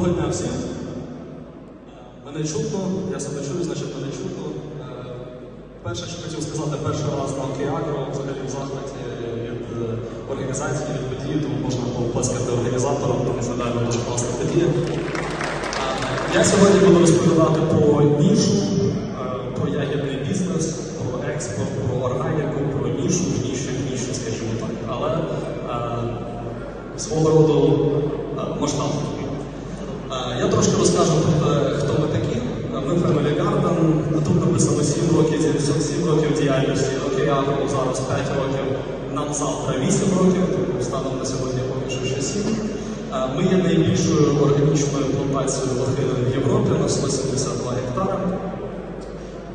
Доброго дня всім. Е, мене чутно, я себе чую, значить мене чутно. Е, перше, що хотів сказати, перший раз на Океагро, взагалі в захваті від е, організації, від події, тому можна поплескати організаторам, тому що далі дуже класна подія. Я сьогодні буду розповідати про нішу. Про хто ми такі. Е, Ми Family Garden, тут написано 7 років, 7 років діяльності, Океану зараз 5 років, нам завтра 8 років, тому станом на сьогодні поки що ще 7. Е, Ми є найбільшою органічною плантацією лохини в Європі на 172 гектари.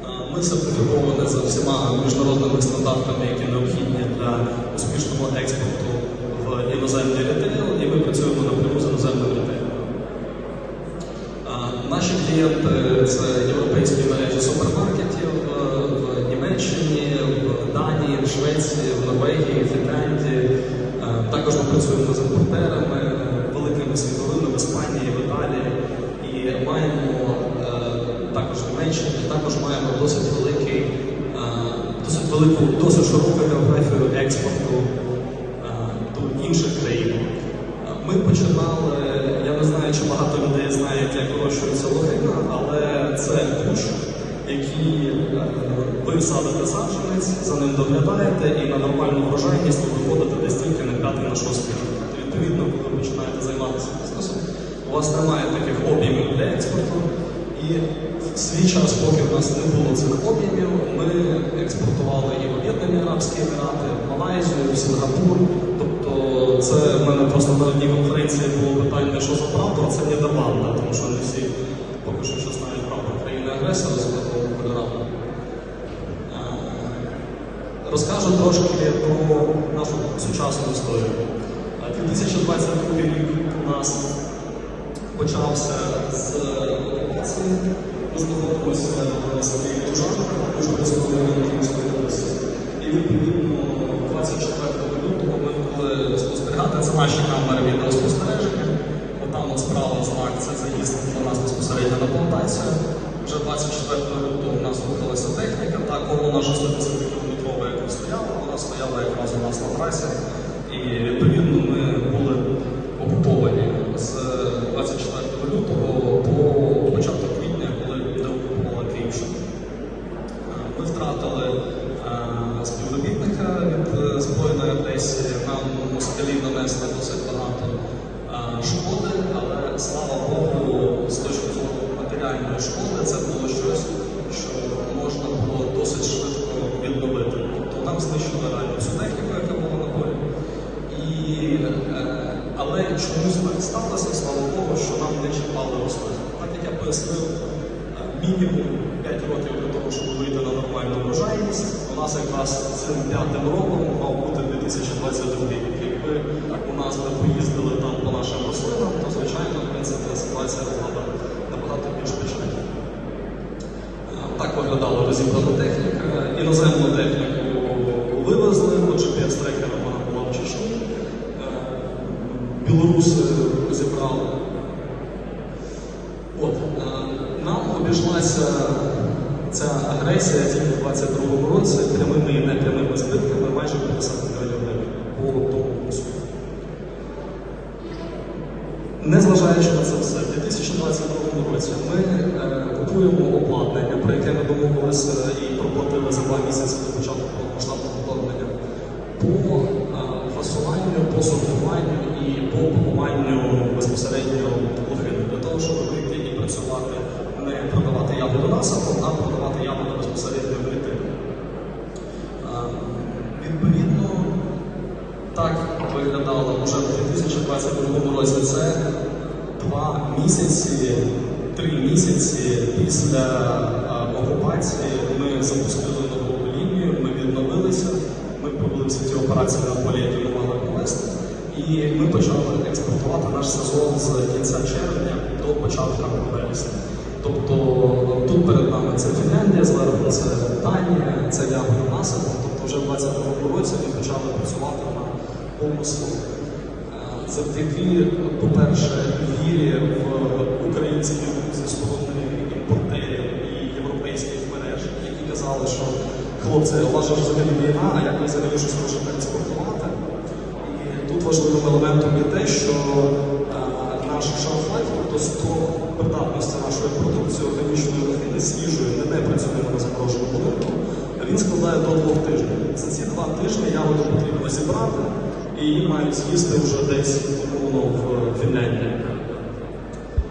Е, Ми сертифіковані за всіма міжнародними стандартами, які необхідні для успішного експорту в іноземний ретейл, і ми працюємо напряму з іноземним ретейлом. А, Наші клієнти це європейські мережі супермаркетів е, в Німеччині, в Данії, в Швеції, в Норвегії, в Фінляндії. Е, Також ми працюємо з імпортерами, великими світовими в Іспанії, в Італії. І маємо е, також в Німеччині, також маємо досить великий, е, досить велику, досить широку географію експорту е, до інших країн. Ми починали, я не знаю, чи багато людей знають, як вирощується лохина, але це кущ, який е, ви садите саджанець, за ним доглядаєте і на нормальну врожайність ви виходите десь тільки на п'ятий на шостий рік. Відповідно, коли ви починаєте займатися бізнесом, у вас немає таких об'ємів для експорту. І в свій час, поки в нас не було цих об'ємів, ми експортували і в Об'єднані Арабські Емірати, в Малайзію, в Сінгапур. Тобто це в мене просто на одній конференції було питання, що за прапор, це Нідерланда, тому що не всі поки що знають прапор країни-агресора з такого кольорами. Е, Розкажу трошки про нашу сучасну історію. Е, 2022 рік у нас почався з окупації. Ми знаходимося в своїй державі, дуже до Київської. І відповідно 24 лютого ми були спостерігати. Це наші камери відеоспостереження. Отам от справа знак це заїзд до нас безпосередньо на плантацію. Вже 24 лютого у нас рухалася техніка, та колона 60-кілометрова, яка стояла, вона стояла якраз у нас на трасі. І відповідно ми були окуповані з 24 лютого по початок квітня, коли деокупувала Київщину. Е, Ми втратили е, співробітника від збройної агресії. Нам москалі нанесли досить багато е, шкоди, але слава Богу, з точки зору матеріальної шкоди, це було щось, що можна було досить швидко відновити. Тобто нам знищили реально всю техніку, яка була на полі. І, е, але чомусь так сталося, слава Богу, що нам не чіпали розходи. Так як я пояснив, е, мінімум 5 років для того, щоб вийти на нормальну врожайність. У нас якраз цим п'ятим роком мав бути 2022 рік. Якби у нас би поїздили там по нашим рослинам, то звичайно, в принципі, ситуація була б набагато більш печальна. Е, Так виглядала розібрана техніка. Іноземну техніку вивезли, отже, трекера вона була в Чечні. Е, Білоруси зібрали. От, е, нам обійшлася ця агресія тільки в 22-му році прямими і непрямими збитками майже 50 мільйонів гривень по тому курсу. Незважаючи на це все, в 2022 році ми е, купуємо обладнання, про яке ми домовилися і проплатили за два місяці до початку повномасштабного вторгнення, по е, фасуванню, по сортуванню і по пакуванню безпосередньо лохини, для того, щоб працювати, не продавати ягоду насипом, а продавати ягоду безпосередньо в рітейлі. Е, Відповідно, так виглядало вже в 2022 році. Це два місяці, три місяці після окупації ми запустили нову лінію, ми відновилися, ми провели всі ті операції на полі, які ми мали провести. І ми почали експортувати наш сезон з кінця червня до початку вересня. Тобто тут перед нами це Фінляндія, зверху це Данія, це ягода насипу. Тобто вже в 22 році ми почали працювати на помислу. Е, Завдяки, по-перше, вірі в українських зі сторони імпортерів і європейських мереж, які казали, що хлопці, у вас же взагалі війна, а як ви взагалі щось можете експортувати? І тут важливим елементом є те, що е, наш шафлайф, тобто строк придатності нашої продукції органічної рослини свіжої, не непрацюємо на замороженому ринку, він складає до двох тижнів. За ці два тижні ягоду потрібно зібрати і мають з'їсти вже десь умовно в Фінляндії.